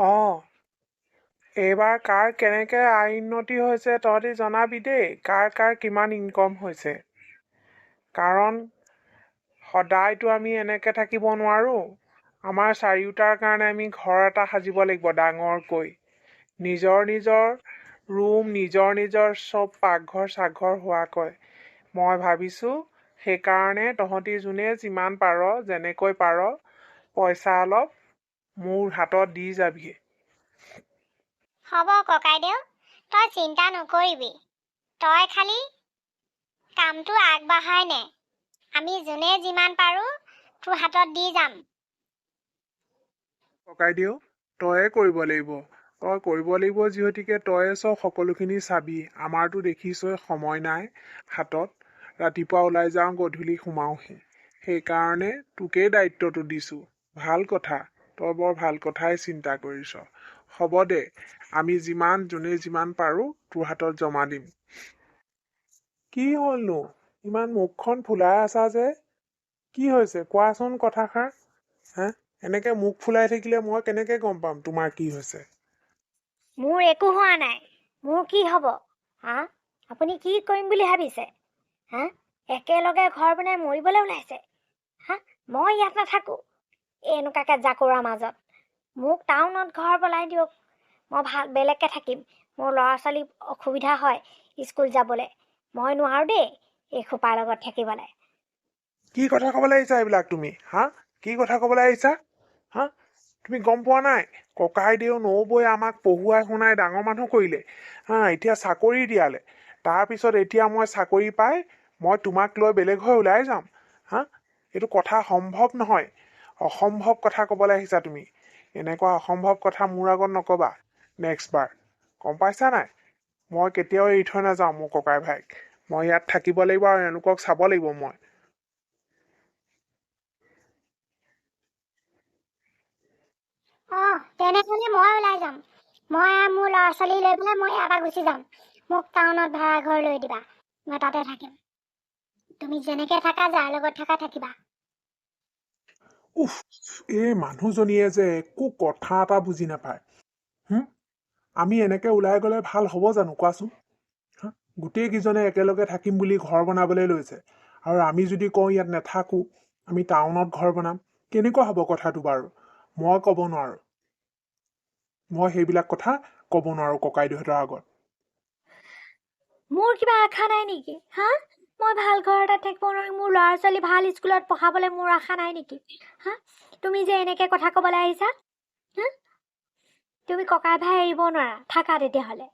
অঁ এইবাৰ কাৰ কেনেকৈ আয় উন্নতি হৈছে তহঁতি জনাবি দেই কাৰ কাৰ কিমান ইনকম হৈছে। কাৰণ সদায়তো আমি এনেকৈ থাকিব নোৱাৰোঁ। আমাৰ চাৰিওটাৰ কাৰণে আমি ঘৰ এটা সাজিব লাগিব ডাঙৰকৈ। নিজৰ নিজৰ ৰুম নিজৰ নিজৰ চব পাকঘৰ চাকঘৰ হোৱাকৈ। মই ভাবিছোঁ সেইকাৰণে তহঁতি যোনে যিমান পাৰ যেনেকৈ পাৰ পইচা অলপ মোৰ হাতত দি যাবি হ'ব ককাইদেউ তই চিন্তা নকৰিবি। তই খালি কামটো আগবঢ়াই নে। আমি যোনে যিমান পাৰোঁ তোৰ হাতত দি যাম। ককাইদেউ তয়ে কৰিব লাগিব। তই কৰিব লাগিব যিহেতুকে তয়ে চব সকলোখিনি চাবি। আমাৰতো দেখিছই সময় নাই হাতত। ৰাতিপুৱা ওলাই যাওঁ গধূলি সোমাওহি। সেইকাৰণে তোকেই দায়িত্বটো দিছোঁ। ভাল কথা। তই বৰ ভাল কথাই চিন্তা কৰিছ। হ'ব দে আমি যিমান যোনে যিমান পাৰোঁ তোৰ হাতত জমা দিম। কি হ'লনো? ইমান মুখখন ফুলাই আছা যে? কি হৈছে? কোৱাচোন কথাষাৰ। হে? এনেকে মুখ ফুলাই থাকিলে মই কেনেকে গম পাম তোমাৰ কি হৈছে? মোৰ একো হোৱা নাই। মোৰ কি হ'ব? হা? আপুনি কি কৰিম বুলি ভাবিছে? হা? একেলগে ঘৰ বনাই মৰিবলৈ ওলাইছে। হা? মই ইয়াত নাথাকোঁ। এনেকুৱাকৈ জাকৰাৰ মাজত। মোক টাউনত ঘৰ বনাই দিয়ক। মই ভাল বেলেগকৈ থাকিম। মোৰ ল'ৰা ছোৱালী অসুবিধা হয় স্কুল যাবলৈ। মই নোৱাৰোঁ দেই এই খোপাৰ লগত থাকিবলৈ। কি কথা ক'বলৈ আহিছা এইবিলাক তুমি? হা? কি কথা ক'বলৈ আহিছা? হা? তুমি গম পোৱা নাই? ককাইদেউ নবৈ আমাক পঢ়ুৱাই শুনাই ডাঙৰ মানুহ কৰিলে। হা এতিয়া চাকৰি দিয়ালে। তাৰপিছত এতিয়া মই চাকৰি পাই মই তোমাক লৈ বেলেগ হৈ ওলাই যাম। হা? এইটো কথা সম্ভৱ নহয়। অসম্ভৱ কথা ক'বলৈ আহিছা তুমি। এনেকুৱা অসম্ভৱ কথা মোৰ আগত নক'বা। নেক্সট বাৰ। গম পাইছা নাই? মই কেতিয়াও এৰি থৈ নাযাওঁ মোৰ ককাই ভাইক। মই ইয়াত থাকিব লাগিব আৰু এওঁলোকক চাব লাগিব মই। অঁ তেনেহ'লে মই ওলাই যাম। মই মোৰ ল'ৰা ছোৱালী লৈ পেলাই মই ইয়াৰ পৰা গুচি যাম। মোক টাউনত ভাড়া লৈ দিবা। মই তাতে থাকিম। তুমি যেনেকৈ থাকা যাৰ লগত থাকা থাকিবা। উফ এই মানুহজনীয়ে যে একো কথা এটা বুজি নাপায়। আমি এনেকে ওলাই গ'লে ভাল হ'ব জানো কোৱাচোন? হা? গোটেইকেইজনে একেলগে থাকিম বুলি ঘৰ বনাবলৈ লৈছে। আৰু আমি যদি কওঁ ইয়াত নাথাকোঁ আমি টাউনত ঘৰ বনাম কেনেকুৱা হ'ব কথাটো বাৰু? মই ক'ব নোৱাৰোঁ। মই সেইবিলাক কথা ক'ব নোৱাৰোঁ ককাইদেউহঁতৰ আগত। মোৰ কিবা আশা নাই নেকি? হা? মই ভাল ঘৰ এটাত থাকিব নোৱাৰিম মোৰ ল'ৰা ছোৱালী ভাল স্কুলত পঢ়াবলৈ মোৰ আশা নাই নেকি? হা? তুমি যে এনেকৈ কথা ক'বলৈ আহিছা তুমি ককাই ভাই এৰিব নোৱাৰা থাকা তেতিয়াহ'লে।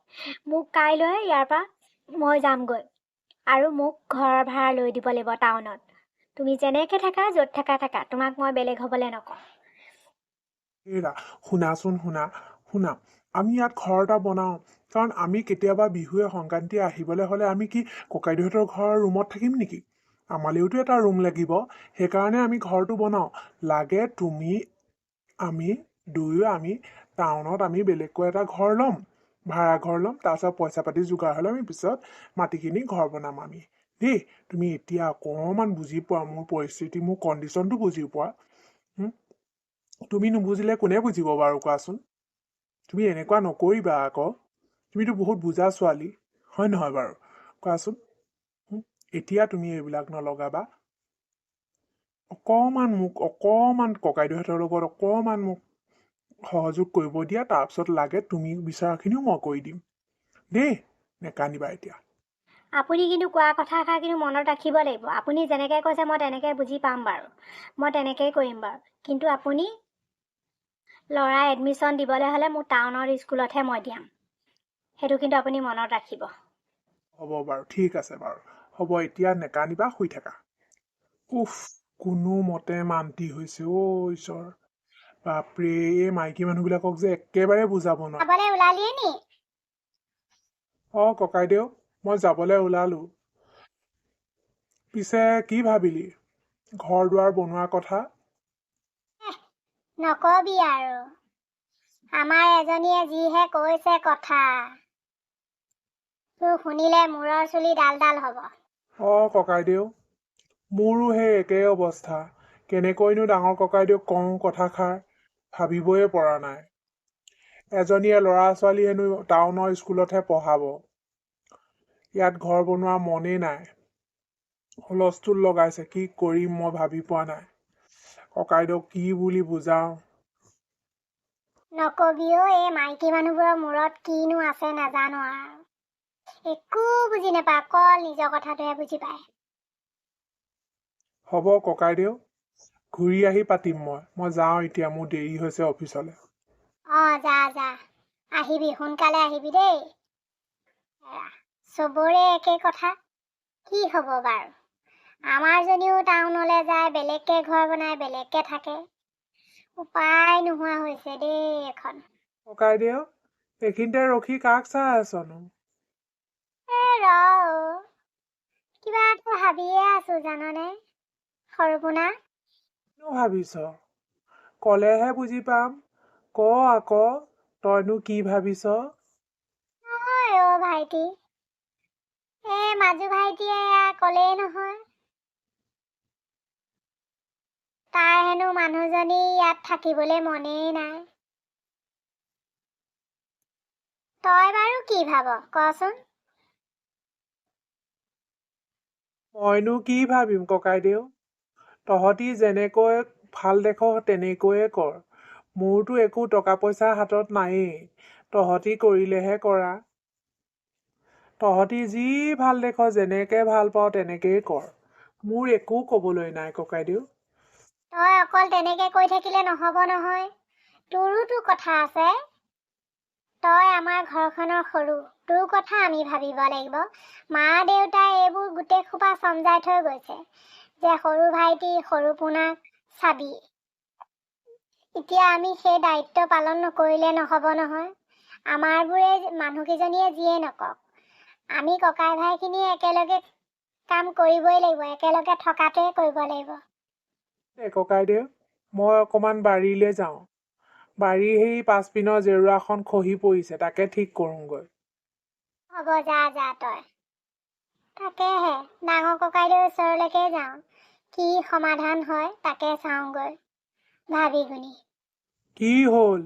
মোক কাইলৈ ইয়াৰ পৰা মই যামগৈ আৰু মোক ঘৰৰ ভাড়া লৈ দিব লাগিব টাউনত। তুমি যেনেকৈ থাকা য'ত থাকা থাকা। তোমাক মই বেলেগ হ'বলৈ নকওঁ। শুনাচোন শুনা শুনা। আমি ইয়াত ঘৰ এটা বনাওঁ। কাৰণ আমি কেতিয়াবা বিহুৱে সংক্ৰান্তিয়ে আহিবলৈ হ'লে আমি কি ককাইদেউহঁতৰ ঘৰৰ ৰুমত থাকিম নেকি? আমালৈওতো এটা ৰুম লাগিব। সেইকাৰণে আমি ঘৰটো বনাওঁ। লাগে তুমি আমি দুয়ো আমি টাউনত আমি বেলেগকৈ এটা ঘৰ ল'ম। ভাড়া ঘৰ ল'ম। তাৰপিছত পইচা পাতি যোগাৰ হ'লে আমি পিছত মাটিখিনি ঘৰ বনাম আমি। দেই তুমি এতিয়া অকণমান বুজি পোৱা মোৰ পৰিস্থিতি মোৰ কণ্ডিশ্যনটো বুজি পোৱা? তুমি নুবুজিলে কোনে বুজিব বাৰু কোৱাচোন? তুমি এনেকুৱা নকৰিবা আকৌ। তুমিতো বহুত বুজা ছোৱালী। হয় নহয় বাৰু? কোৱাচোন? এতিয়া তুমি এইবিলাক নলগাবা। অকণমান মোক অকণমান ককাইদেউহঁতৰ লগত অকণমান মোক সহযোগ কৰিব দিয়া তাৰপিছত লাগে তুমি বিচৰাখিনিও মই কৰি দিম। দেই নেকান্দিবা এতিয়া। আপুনি কিন্তু কোৱা কথাষাৰ কিন্তু মনত ৰাখিব লাগিব। আপুনি যেনেকৈ কৈছে মই তেনেকৈ বুজি পাম বাৰু। মই তেনেকৈয়ে কৰিম বাৰু। কিন্তু আপুনি ল'ৰা এডমিশ্যন দিবলৈ হ'লে মোৰ টাউনৰ স্কুলতহে মই দিয়াম। সেইটো কিন্তু আপুনি মনত ৰাখিব। হ'ব বাৰু ঠিক আছে বাৰু। হ'ব এতিয়া নেকান্দিবা শুই থাকা। উফ কোনোমতে মান্তি হৈছে অ' ঈশ্বৰ। বাপৰে এই মাইকী মানুহবিলাকক যে একেবাৰে বুজাব নোৱাৰো। যাবলৈ ওলালিয়ে নি? অঁ ককাইদেউ মই যাবলৈ ওলালোঁ। পিছে কি ভাবিলি? ঘৰ দুৱাৰ বনোৱাৰ কথা? নকবি আৰু। আমাৰ এজনীয়ে যিহে কৈছে কথা তোৰ শুনিলে মূৰৰ চুলি ডাল ডাল হ'ব। অঁ ককাইদেউ মোৰো সেই একেই অৱস্থা। কেনেকৈনো ডাঙৰ ককাইদেউক কওঁ কথাষাৰ ভাবিবই পৰা নাই। এজনীয়ে ল'ৰা ছোৱালী হেনো টাউনৰ স্কুলতহে পঢ়াব। ইয়াত ঘৰ বনোৱা মনেই নাই। হুলস্থুল লগাইছে কি কৰিম মই ভাবি পোৱা নাই। ককাইদেউক কি বুলি বুজাওঁ? নকবিও এই মাইকী মানুহবোৰৰ মূৰত কিনো আছে নাজানো আৰু একো বুজি নাপায় অকল নিজৰ কথাটোহে বুজি পায়। হ'ব ককাইদেউ ঘূৰি আহি পাতিম মই। মই যাওঁ এতিয়া মোৰ দেৰি হৈছে অফিচলৈ। অঁ যা যা। আহিবি সোনকালে আহিবি দেই। চবৰে একে কথা। কি হ'ব বাৰু? আমাৰজনীও টাউনলৈ যায় বেলেগকৈ ঘৰ বনাই বেলেগকৈ থাকে। উপায় নোহোৱা হৈছে দেই এখন। ককাইদেউ এইখিনিতে ৰখি কাক চাই আছনো? এ ৰ। কিবা এটা ভাবিয়ে আছো জাননে? সৰুপোনা ভাবিছ? ক'লেহে বুজি পাম। ক আকৌ তইনো কি ভাবিছ? নহয় অ' ভাইটি। এই মাজু ভাইটিয়ে এয়া ক'লেই নহয়। তাৰ হেনো মানুহজনী ইয়াত থাকিবলৈ মনেই নাই। তই বাৰু কি ভাব কচোন? মইনো কি ভাবিম ককাইদেউ তহঁতি যেনেকৈ ভাল দেখ তেনেকৈয়ে কৰ। মোৰতো একো টকা পইচা হাতত নায়েই। তহঁতি কৰিলেহে কৰা। তহঁতি যি ভাল দেখ যেনেকে ভাল পাওঁ তেনেকেই কৰ। মোৰ একো ক'বলৈ নাই ককাইদেউ তই অকল তেনেকে কৈ থাকিলে নহ'ব নহয়। তোৰোতো কথা আছে। তই আমাৰ ঘৰখনৰ সৰু তোৰ কথা আমি ভাবিব লাগিব। মা দেউতাই এইবোৰ গোটেই সোপা চমজাই থৈ গৈছে। যে সৰু ভাইটি সৰু পোনাক চাবি। এতিয়া আমি সেই দায়িত্ব পালন নকৰিলে নহ'ব নহয়। আমাৰবোৰে মানুহকেইজনীয়ে যিয়ে নকওক আমি ককাই ভাইখিনিয়ে একেলগে কাম কৰিবই লাগিব একেলগে থকাটোৱে কৰিব লাগিব। এ ককাইদেউ মই অকণমান বাৰীলৈ যাওঁ। বাৰীৰ সেই পাছপিনৰ জেওৰাখন খহি পৰিছে তাকে ঠিক কৰোঁগৈ। হ'ব যা যা তই। তাকেহে ডাঙৰ ককাইদেউৰ ওচৰলৈকে যাওঁ। কি সমাধান হয় তাকে চাওঁগৈ। ভাবি গুণি। কি হ'ল?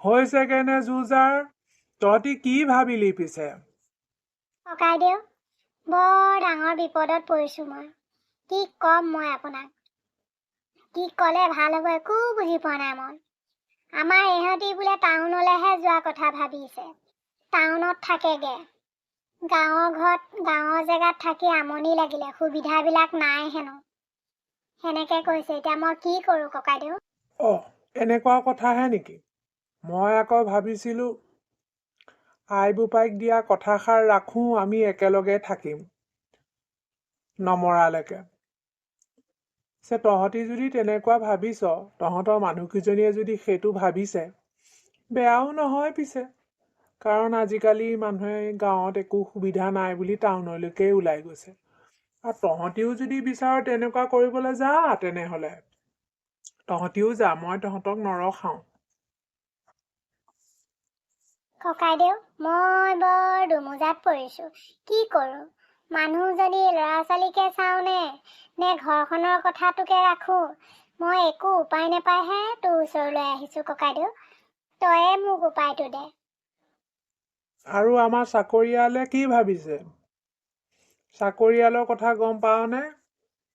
হৈছে কেনে যুঁজাৰ? তহঁতি কি ভাবিলি পিছে? ককাইদেউ বৰ ডাঙৰ বিপদত পৰিছোঁ মই। কি ক'ম মই আপোনাক? কি ক'লে ভাল হ'ব একো বুজি পোৱা নাই মই। আমাৰ ইহঁতি বোলে টাউনলৈহে যোৱা কথা ভাবিছে। টাউনত থাকেগে। গাঁৱৰ ঘৰত গাঁৱৰ জেগাত থাকি আমনি লাগিলে সুবিধাবিলাক নাই হেনো। সেনেকে কৈছে। এতিয়া মই কি কৰোঁ ককাইদেউ অ এনেকুৱা কথাহে নেকি? মই আকৌ ভাবিছিলোঁ আই বোপাইক দিয়া কথাষাৰ ৰাখোঁ আমি একেলগে থাকিম। নমৰালৈকে। পিছে তহঁতি যদি তেনেকুৱা ভাবিছ তহঁতৰ মানুহকেইজনীয়ে যদি সেইটো ভাবিছে বেয়াও নহয় পিছে। কাৰণ আজিকালি মানুহে গাঁৱত একো সুবিধা নাই বুলি টাউনলৈকে ওলাই গৈছে। আৰু তহঁতিও যদি বিচাৰ তেনেকুৱা কৰিবলৈ যা তেনেহ'লে। তহঁতিও যা মই তহঁতক নৰখাওঁ। ককাইদেউ মই বৰ দুমোজাত পৰিছোঁ। কি কৰোঁ? মানুহজনী ল'ৰা ছোৱালীকে চাওঁনে নে ঘৰখনৰ কথাটোকে ৰাখোঁ মই একো উপায় নাপায়হে তোৰ ওচৰলৈ আহিছোঁ ককাইদেউ। তয়ে মোক উপায়টো দে। আৰু আমাৰ চাকৰিয়ালে কি ভাবিছে? চাকৰিয়ালৰ কথা গম পাৱনে?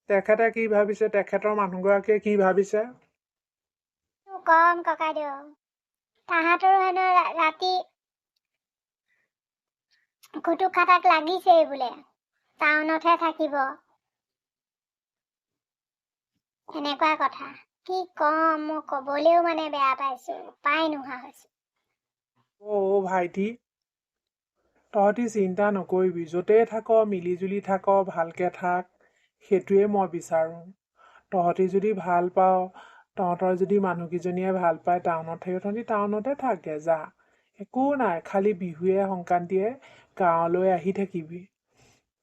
তেখেতে কি ভাবিছে? তেখেতৰ মানুহগৰাকীয়ে কি ভাবিছে? কম ককাইদেউ তাহাঁতৰো হেনো ৰাতি খুটুক খাটাক লাগিছেই বোলে। টাউনতহে থাকিব। এনেকুৱা কথা। কি ক'ম মই ক'বলৈও মানে বেয়া পাইছোঁ উপায় নোহোৱা হৈছে। অ' ভাইটি তহঁতি চিন্তা নকৰিবি য'তেই থাক মিলিজুলি থাক ভালকে থাক সেইটোৱে মই বিচাৰোঁ। তহঁতি যদি ভাল পাওঁ তহঁতৰ যদি মানুহকেইজনীয়ে ভাল পায় টাউনত থাকি তহঁতি টাউনতে থাকগে যা। একো নাই খালি বিহুৱে সংক্ৰান্তিয়ে গাঁৱলৈ আহি থাকিবি।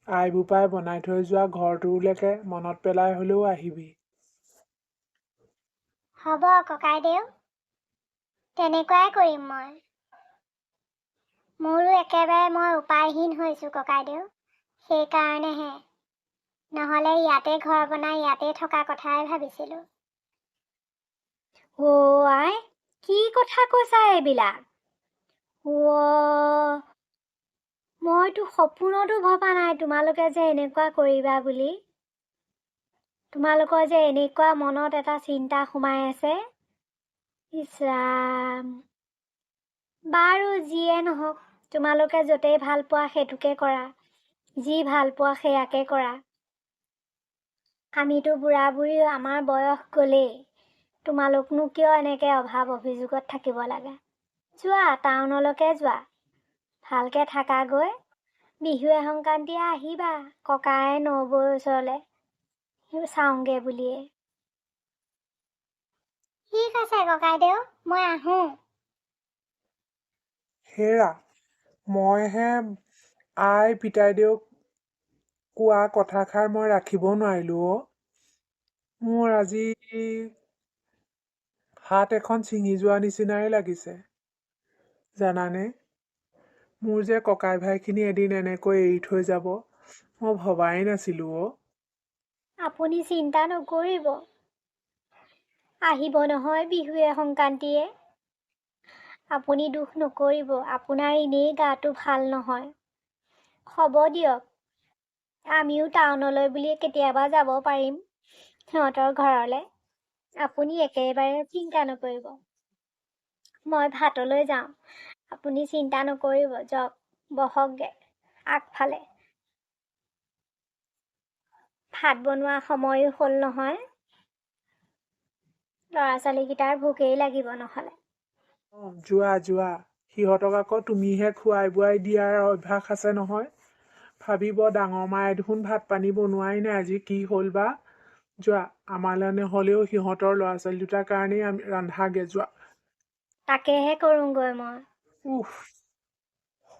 আই বোপাই বনাই থৈ যোৱা ঘৰটোলৈকে মনত পেলাই হ'লেও আহিবি। হ'ব ককাইদেউ তেনেকুৱাই কৰিম মই। মোৰো একেবাৰে মই উপায়হীন হৈছোঁ ককাইদেউ সেইকাৰণেহে। নহ'লে ইয়াতে ঘৰ বনাই ইয়াতে থকা কথাই ভাবিছিলোঁ। অ' আই কি কথা কৈছা এইবিলাক? মইতো সপোনতো ভবা নাই তোমালোকে যে এনেকুৱা কৰিবা বুলি। তোমালোকৰ যে এনেকুৱা মনত এটা চিন্তা সোমাই আছে। ইছ ৰাম বাৰু যিয়ে নহওক তোমালোকে য'তেই ভাল পোৱা সেইটোকে কৰা যি ভাল পোৱা সেয়াকে কৰা। আমিতো বুঢ়া বুঢ়ী আমাৰ বয়স গ'লেই তোমালোকনো কিয় এনেকৈ অভাৱ অভিযোগত থাকিব লাগে? যোৱা টাউনলৈকে যোৱা। ভালকৈ থাকাগৈ বিহুৱে সংক্ৰান্তিয়ে আহিবা ককাই নবৌৰ ওচৰলৈ। চাওঁগৈ বুলিয়ে। ঠিক আছে ককাইদেউ মই আহোঁ। হেৰা মইহে আই পিতাইদেউক কোৱা কথাষাৰ মই ৰাখিব নোৱাৰিলোঁ অ' মোৰ আজি হাত এখন ছিঙি যোৱা নিচিনাই লাগিছে। জানানে? মোৰ যে ককাই ভাইখিনি এদিন এনেকৈ এৰি থৈ যাব মই ভবাই নাছিলোঁ অ' আপুনি চিন্তা নকৰিব। আহিব নহয় বিহুৱে সংক্ৰান্তিয়ে। আপুনি দুখ নকৰিব আপোনাৰ এনেই গাটো ভাল নহয়। হ'ব দিয়ক আমিও টাউনলৈ বুলি কেতিয়াবা যাব পাৰিম সিহঁতৰ ঘৰলৈ। আপুনি একেবাৰে চিন্তা নকৰিব। মই ভাতলৈ যাওঁ আপুনি চিন্তা নকৰিব যাওক বহকগৈ। আগফালে। ভাত বনোৱা সময়ো হ'ল নহয়। ল'ৰা ছোৱালীকেইটাৰ ভোকেই লাগিব নহ'লে। যোৱা যোৱা। সিহঁতক আকৌ তুমিহে খোৱাই বোৱাই দিয়াৰ অভ্যাস আছে নহয়। ভাবিব ডাঙৰ মায়ে দেখোন ভাত পানী বনোৱাই নাই আজি কি হ'ল বা? যোৱা আমালৈ নহ'লেও সিহঁতৰ ল'ৰা ছোৱালী দুটাৰ কাৰণেই আমি ৰন্ধাগৈ যোৱা। তাকেহে কৰোঁগৈ মই। উফ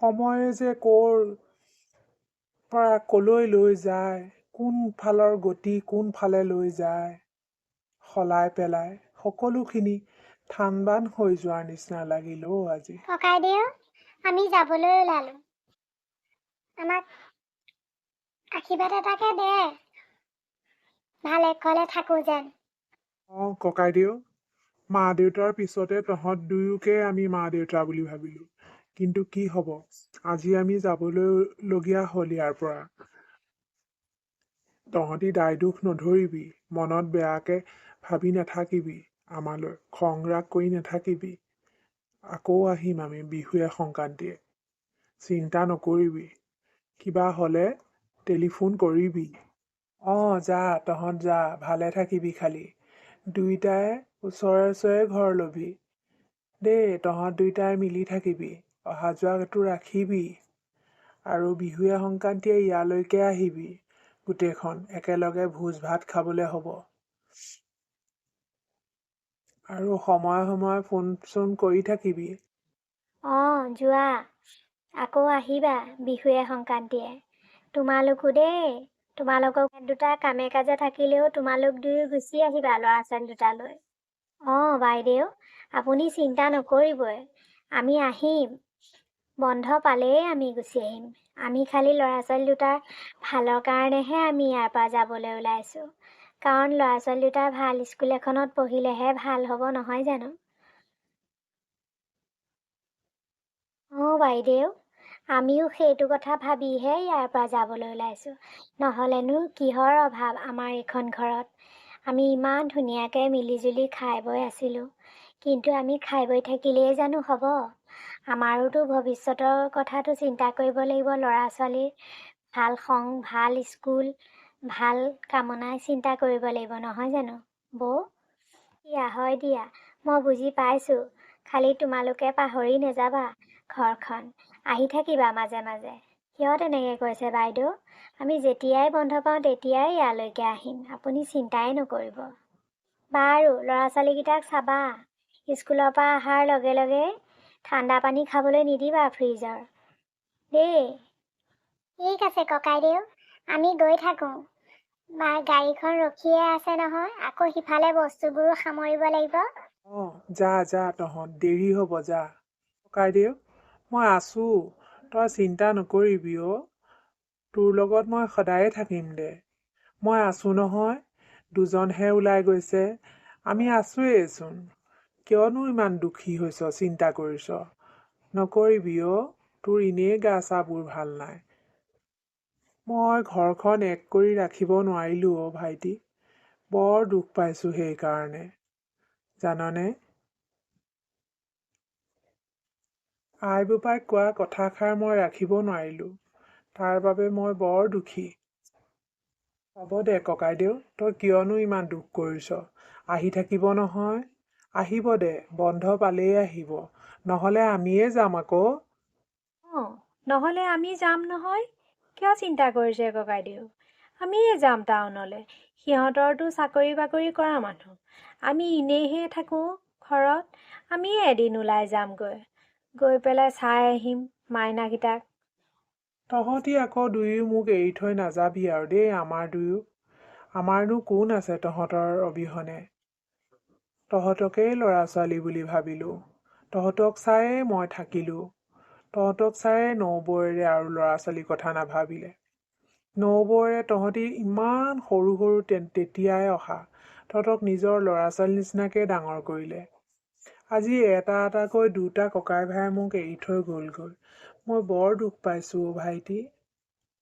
সময় যে ক'ৰ পৰা ক'লৈ লৈ যায় কোন ফালৰ গতি কোনফালে লৈ যায় সলাই পেলাই সকলোখিনি থান বান হৈ যোৱাৰ নিচিনা লাগিল অ' আজি। ককাইদেউ আমি যাবলৈ ওলালোঁ। আমাক আশীৰ্বাদ এটাকে দে ভালে কুশলে থাকোঁ যেন। অঁ ককাইদেউ মা দেউতাৰ পিছতে তহঁত দুয়োকে আমি মা দেউতা বুলি ভাবিলোঁ। কিন্তু কি হ'ব? আজি আমি যাবলৈ লগীয়া হ'ল ইয়াৰ পৰা। তহঁতি দায় দোষ নধৰিবি মনত বেয়াকে ভাবি নাথাকিবি আমালৈ খং ৰাগ কৰি নাথাকিবি। আকৌ আহিম আমি বিহুৱে সংক্ৰান্তিয়ে। চিন্তা নকৰিবি। কিবা হ'লে টেলিফোন কৰিবি। অঁ যা তহঁত যা ভালে থাকিবি খালি। দুইটাই ওচৰে ওচৰে ঘৰ ল'বি। দেই তহঁত দুইটাই মিলি থাকিবি। অহা যোৱাটো ৰাখিবি। আৰু বিহুৱে সংক্ৰান্তিয়ে ইয়ালৈকে আহিবি। গোটেইখন একেলগে ভোজ ভাত খাবলৈ হ'ব। আৰু সময়ে সময়ে ফোন চোন কৰি থাকিবি। অঁ যোৱা। আকৌ আহিবা বিহুৱে সংক্ৰান্তিয়ে। তোমালোকো দেই। তোমালোকক দুটা কামে কাজে থাকিলেও তোমালোক দুয়ো গুচি আহিবা ল'ৰা ছোৱালী দুটালৈ। অঁ বাইদেউ। আপুনি চিন্তা নকৰিবই। আমি আহিম। বন্ধ পালেই আমি গুচি আহিম। আমি খালি ল'ৰা ছোৱালী দুটাৰ ভালৰ কাৰণেহে আমি ইয়াৰ পৰা যাবলৈ ওলাইছোঁ। কাৰণ ল'ৰা ছোৱালী দুটা ভাল স্কুল এখনত পঢ়িলেহে ভাল হ'ব নহয় জানো? অঁ বাইদেউ। আমিও সেইটো কথা ভাবিহে ইয়াৰ পৰা যাবলৈ ওলাইছোঁ। নহ'লেনো কিহৰ অভাৱ আমাৰ এইখন ঘৰত? আমি ইমান ধুনীয়াকৈ মিলিজুলি খাই বৈ আছিলোঁ। কিন্তু আমি খাই বৈ থাকিলেই জানো হ'ব? আমাৰোতো ভৱিষ্যতৰ কথাটো চিন্তা কৰিব লাগিব ল'ৰা ছোৱালীৰ ভাল সংগ ভাল স্কুল ভাল কামনাই চিন্তা কৰিব লাগিব নহয় জানো? বৌ? দিয়া হয় দিয়া মই বুজি পাইছোঁ। খালি তোমালোকে পাহৰি নাযাবা ঘৰখন। আহি থাকিবা মাজে মাজে। কিয় তেনেকৈ কৈছে বাইদেউ? আমি যেতিয়াই বন্ধ পাওঁ তেতিয়াই ইয়ালৈকে আহিম। আপুনি চিন্তাই নকৰিব। বাৰু ল'ৰা ছোৱালীকেইটাক চাবা। স্কুলৰ পৰা অহাৰ লগে লগে ঠাণ্ডা পানী খাবলৈ নিদিবা ফ্ৰিজৰ। দেই। ঠিক আছে ককাইদেউ আমি গৈ থাকোঁ। বা গাড়ীখন ৰখিয়ে আছে নহয় আকৌ সিফালে বস্তুবোৰো সামৰিব লাগিব। অঁ যা যা তহঁত দেৰি হ'ব যা। ককাইদেউ মই আছোঁ। তই চিন্তা নকৰিবি অ' তোৰ লগত মই সদায়ে থাকিম দে। মই আছোঁ নহয় দুজনহে ওলাই গৈছে। আমি আছোৱেইচোন কিয়নো ইমান দুখী হৈছ চিন্তা কৰিছ। নকৰিবি অ' তোৰ এনেই গা চাবোৰ ভাল নাই। মই ঘৰখন এক কৰি ৰাখিব নোৱাৰিলোঁ অ' ভাইটি। বৰ দুখ পাইছোঁ সেইকাৰণে। জাননে? আই বোপাইক কোৱা কথাষাৰ মই ৰাখিব নোৱাৰিলোঁ। তাৰ বাবে মই বৰ দুখী। হ'ব দে ককাইদেউ তই কিয়নো ইমান দুখ কৰিছ? আহি থাকিব নহয়? আহিব দে বন্ধ পালেই আহিব। নহ'লে আমিয়ে যাম আকৌ। অঁ নহ'লে আমি যাম নহয়? কিয় চিন্তা কৰিছে ককাইদেউ? আমিয়ে যাম টাউনলৈ। সিহঁতৰতো চাকৰি বাকৰি কৰা মানুহ। আমি এনেইহে থাকোঁ ঘৰত। আমিয়ে এদিন ওলাই যামগৈ। গৈ পেলাই চাই আহিম মাইনাকেইটাক। তহঁতি আকৌ দুয়ো মোক এৰি থৈ নাযাবি আৰু দেই আমাৰ দুয়ো। আমাৰনো কোন আছে তহঁতৰ অবিহনে? তহঁতকেই ল'ৰা ছোৱালী বুলি ভাবিলোঁ। তহঁতক চায়ে মই থাকিলোঁ। তহঁতক চায়ে নবৌৱেৰে আৰু ল'ৰা ছোৱালীৰ কথা নাভাবিলে। নবৌৱেৰে তহঁতি ইমান সৰু সৰু তেতিয়াই অহা। তহঁতক নিজৰ ল'ৰা ছোৱালী নিচিনাকৈ ডাঙৰ কৰিলে। আজি এটা এটাকৈ দুটা ককাই ভাই মোক এৰি থৈ গ'লগৈ। মই বৰ দুখ পাইছোঁ অ' ভাইটি।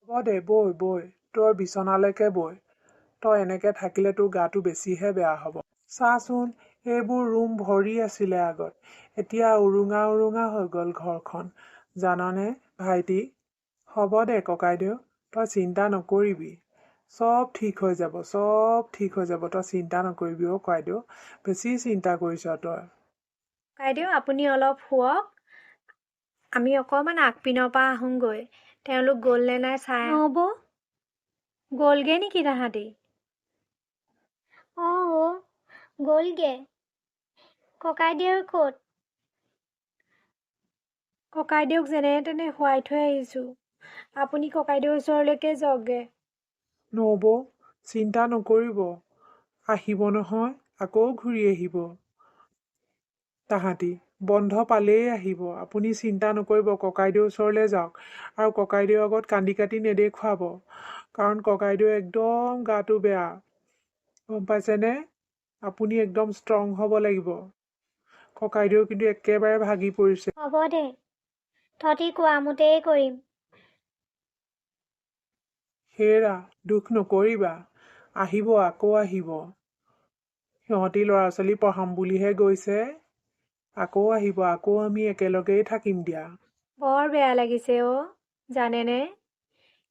হ'ব দে বৈ বৈ তই বিচনালৈকে বৈ। তই এনেকৈ থাকিলে তোৰ গাটো বেছিহে বেয়া হ'ব। চাচোন এইবোৰ ৰুম ভৰি আছিলে আগত। এতিয়া উৰুঙা উৰুঙা হৈ গ'ল ঘৰখন। জাননে ভাইটি? হ'ব দে ককাইদেউ তই চিন্তা নকৰিবি। চব ঠিক হৈ যাব চব ঠিক হৈ যাব। তই চিন্তা নকৰিবি অ' ককাইদেউ। বেছি চিন্তা কৰিছ তই। ককাইদেউ আপুনি অলপ শুৱক। আমি অকণমান আগপিনৰ পৰা আহোঁগৈ। তেওঁলোক গ'লনে নাই চাই হ'ব। গ'লগৈ নেকি তাহাঁতি? অঁ অ' গ'লগে। ককাইদেউ ক'ত? ককাইদেউক যেনে তেনে শুৱাই থৈ আহিছোঁ। আপুনি ককাইদেউৰ ওচৰলৈকে যাওকগৈ নবৌ চিন্তা নকৰিব। আহিব নহয় আকৌ ঘূৰি আহিব। তাহাঁতি। বন্ধ পালেই আহিব। আপুনি চিন্তা নকৰিব ককাইদেউৰ ওচৰলৈ যাওক আৰু ককাইদেউৰ আগত কান্দি কাটি নেদেখুৱাব। কাৰণ ককাইদেউ একদম গাটো বেয়া। গম পাইছেনে? আপুনি একদম ষ্ট্ৰং হ'ব লাগিব। ককাইদেউ কিন্তু একেবাৰে ভাগি পৰিছে। হ'ব দে। তহঁতি কোৱা মতেই কৰিম। হেৰা দুখ নকৰিবা। আহিব আকৌ আহিব। সিহঁতি ল'ৰা ছোৱালী পঢ়াম বুলিহে গৈছে। আকৌ আহিব আকৌ আমি একেলগেই থাকিম দিয়া। বৰ বেয়া লাগিছে অ' জানেনে?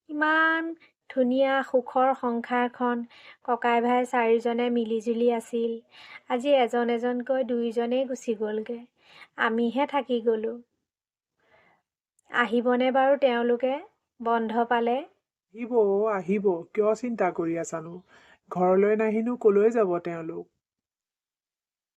ইমান ধুনীয়া সুখৰ সংসাৰখন ককাই ভাই চাৰিজনে মিলিজুলি আছিল। আজি এজন এজনকৈ দুইজনেই গুচি গ'লগৈ। আমিহে থাকি গ'লোঁ। আহিবনে বাৰু তেওঁলোকে? বন্ধ পালে? আহিব আহিব। কিয় চিন্তা কৰি আছানো? ঘৰলৈ নাহিনো ক'লৈ যাব তেওঁলোক?